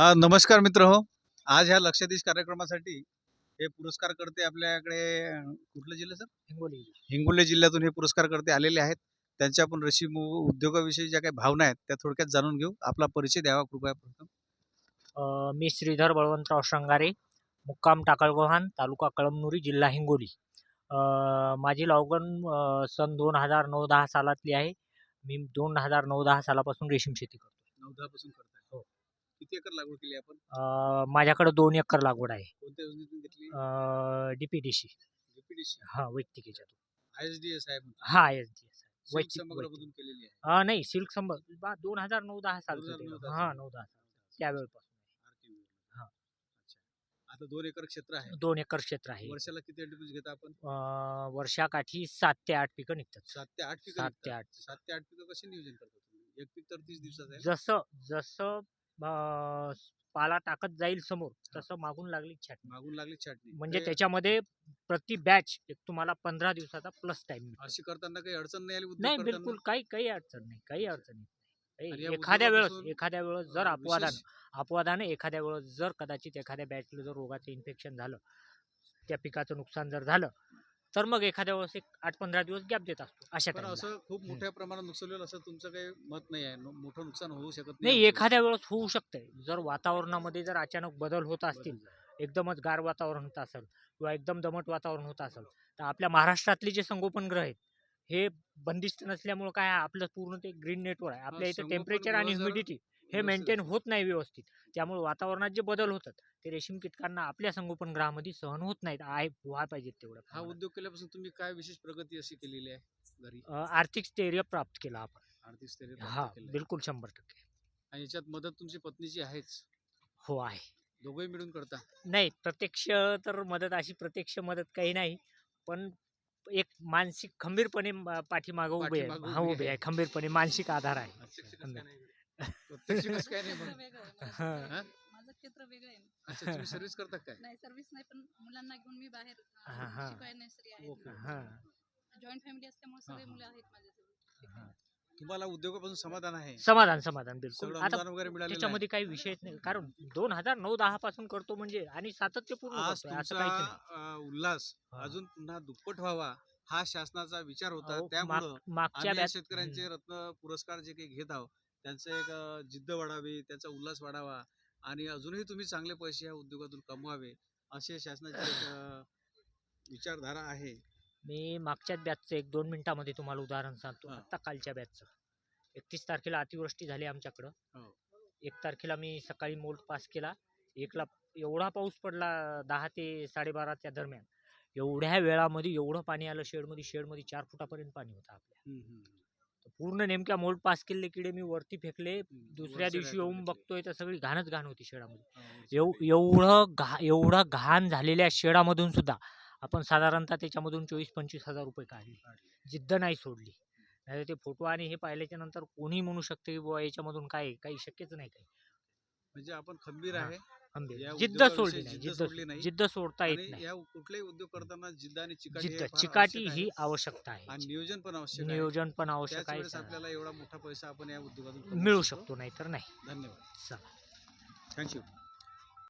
हा नमस्कार मित्र हो. आज ह्या लक्षाधीश कार्यक्रमासाठी हे पुरस्कार करते आपल्याकडे कुठलं जिल्हा सर? हिंगोली हिंगोली जिल्ह्यातून हे पुरस्कार करते आलेले आहेत. त्यांच्या आपण रेशीम उद्योगाविषयी ज्या काही भावना आहेत त्या थोडक्यात जाणून घेऊ. आपला परिचय द्यावा कृपया प्रथम. मी श्रीधर बळवंतराव श्रंगारे मुक्काम टाकळगव्हाण तालुका कळमनुरी जिल्हा हिंगोली. अ, माझी अ, सन दोन हजार नऊ दहा सालातली आहे. मी दोन हजार नऊ दहा सालापासून रेशीम शेती करतो नऊ दहा पासून करताय. हो. किती एकर लागवड केली आपण? अ, माझ्याकडे दोन एकर लागवड आहे. कोणत्या योजनेतून घेतली? D P D C DPDC हा वैयक्तिक याच्यातून आय एस डी एस आहे हा एस डी एस सिल्क वैयक्तिक- समग्रमधून केलेली आहे. नाही सिल्क संभ दोन हजार नऊ दहा साल 2009-10 हा नऊ दहा त्यावेळेपासून. हा. अच्छा. आता दोन एकर क्षेत्र आहे. दोन एकर क्षेत्र आहे. वर्षाला किती एंटरप्राइज घेता आपण? अ, वर्षाकाठी सात ते आठ पिकं निघतात. सात ते आठ पिकं सात ते निघतात. आठ. सात ते आठ पिकं कसे नियोजन करता तुम्ही? एक पीक तर तीस दिवसाचं आहे. जसं जसं पाला टाकत जाईल समोर तसं मागून लागली छाटणी. मागून लागली छाटणी. म्हणजे त्याच्यामध्ये प्रति बॅच एक तुम्हाला पंधरा दिवसाचा प्लस टाइम अशी करताना काही अडचण नाही आली नाही? बिलकुल काही काही अडचण नाही काही अडचण नाही. एखाद्या वेळेस एखाद्या वेळेस जर अपवादानं अपवादाने एखाद्या वेळेस जर कदाचित एखाद्या बॅचला जर रोगाचं इन्फेक्शन झालं त्या पिकाचं नुकसान जर झालं तर मग एखाद्या वेळेस एक आठ पंधरा दिवस गॅप देत असतो अशा पण. असं खूप मोठ्या प्रमाणात नुकसान होईल असं तुमचं काही मत नाही आहे? नु- मोठं नुकसान होऊ शकत नाही एखाद्या वेळेस होऊ शकतंय. जर वातावरणामध्ये जर अचानक बदल होत असतील एकदमच गार वातावरण होत असेल किंवा एकदम दमट वातावरण होत असेल तर आपल्या महाराष्ट्रातले जे संगोपन ग्रह आहेत हे बंदिस्त नसल्यामुळे काय आहे, आपलं पूर्ण ते ग्रीन नेटवर आहे. आपल्या इथे संगोपन टेम्परेचर आणि जर ह्युमिडिटी हे मेंटेन. होत नाही व्यवस्थित. त्यामुळे वातावरणात जे बदल होतात ते रेशीम कीटकांना आपल्या संगोपन ग्रहामध्ये सहन होत नाहीत. आहे व्हाय पाहिजेत तेवढं हा. उद्योग केल्यापासून तुम्ही काय विशेष प्रगती अशी केलेली आहे घरी? आर्थिक स्थैर्य प्राप्त केलं आपण. आर्थिक स्थैर्य हा. बिलकुल शंभर टक्के. आणि याच्यात मदत तुमची पत्नीची आहेच? हो आहे. दोघंही मिळून करता? नाही प्रत्यक्ष तर मदत अशी प्रत्यक्ष मदत काही नाही. पण एक मानसिक खंबीरपणे पाठीमागं उभे हा उभी. आहे. खंबीरपणे मानसिक आधार आहे. प्रत्यक्ष कसं काय नाही मग? वेगळं आहे. माझं हा. क्षेत्र- हा? माझं क्षेत्र वेगळं आहे अच्छा तुम्ही सर्व्हिस करता काय नाही सर्व्हिस नाही पण मुलांना घेऊन मी बाहेर अं, हा, हा. शिकवायला नर्सरी ओके. आहे हा, जॉईंट फॅमिली असल्यामुळे सगळे हा. मुलं आहेत. तुम्हाला उद्योगापासून समाधान आहे समाधान समाधान बिलकुल सगळं आता अनुदान वगैरे मिळालेलं आहे त्याच्यामध्ये काही विषयच नाही कारण दोन हजार नऊ दहा पासून करतो म्हणजे आणि सातत्यपूर्ण आज करतोय असं तुमचा काहीच नाही अं, उल्हास हा. अजून पुन्हा दुप्पट व्हावा हा शासनाचा विचार होता अहो, त्यामुळं माग- मागच्या आम्ही या बॅच शेतकऱ्यांचे रत्न पुरस्कार जे काही घेत आहोत त्यांचं एक जिद्द वाढावी त्यांचा उल्हास वाढावा आणि अजूनही तुम्ही चांगले पैसे या उद्योगातून कमवावे असे शासनाची एक, विचारधारा आहे. मी मागच्याच बॅचचं एक दोन मिनिटामध्ये तुम्हाला उदाहरण सांगतो. हा. आता कालच्या बॅचचं. एकतीस तारखेला अतिवृष्टी झाली आमच्याकडं. हो. एक तारखेला मी सकाळी मोल्ड पास केला. एकला एवढा पाऊस पडला दहा ते साडेबाराच्या दरम्यान. एवढ्या वेळामध्ये एवढं पाणी आलं शेडमध्ये शेडमध्ये चार फुटापर्यंत पाणी होतं आपल्या. हम्म, हम्म, तर पूर्ण नेमक्या मोल्ड पास केलेले किडे मी वरती फेकले. दुसऱ्या दिवशी येऊन. बघतोय तर सगळी घाणच घाण होती शेडामध्ये एव. एवढं घा एवढं घाण झालेल्या शेडामधून सुद्धा आपण साधारणतः त्याच्यामधून चोवीस पंचवीस हजार रुपये काढले जिद्द नाही सोडली नाही ते फोटो आणि हे पाहिल्याच्या नंतर कोणी म्हणू शकते की बुवा याच्यामधून काय? काही शक्यच नाही काही म्हणजे आपण खंबीर. आहे जिद्द सोडली नाही जिद्द सोडली नाही. जिद्द सोडता येत आणि नाही. या कुठलाही उद्योग करताना जिद्द आणि चिकाटी हे जिद्द चिकाटी आवश्यक ही आहे. आवश्यकता आणि आहे नियोजन पण आवश्यक आहे. नियोजन पण आवश्यक त्याच आहे वेळेस. आपल्याला एवढा मोठा पैसा आपण या उद्योगातून मिळू शकतो नाहीतर नाही. धन्यवाद. चला. थँक्यू.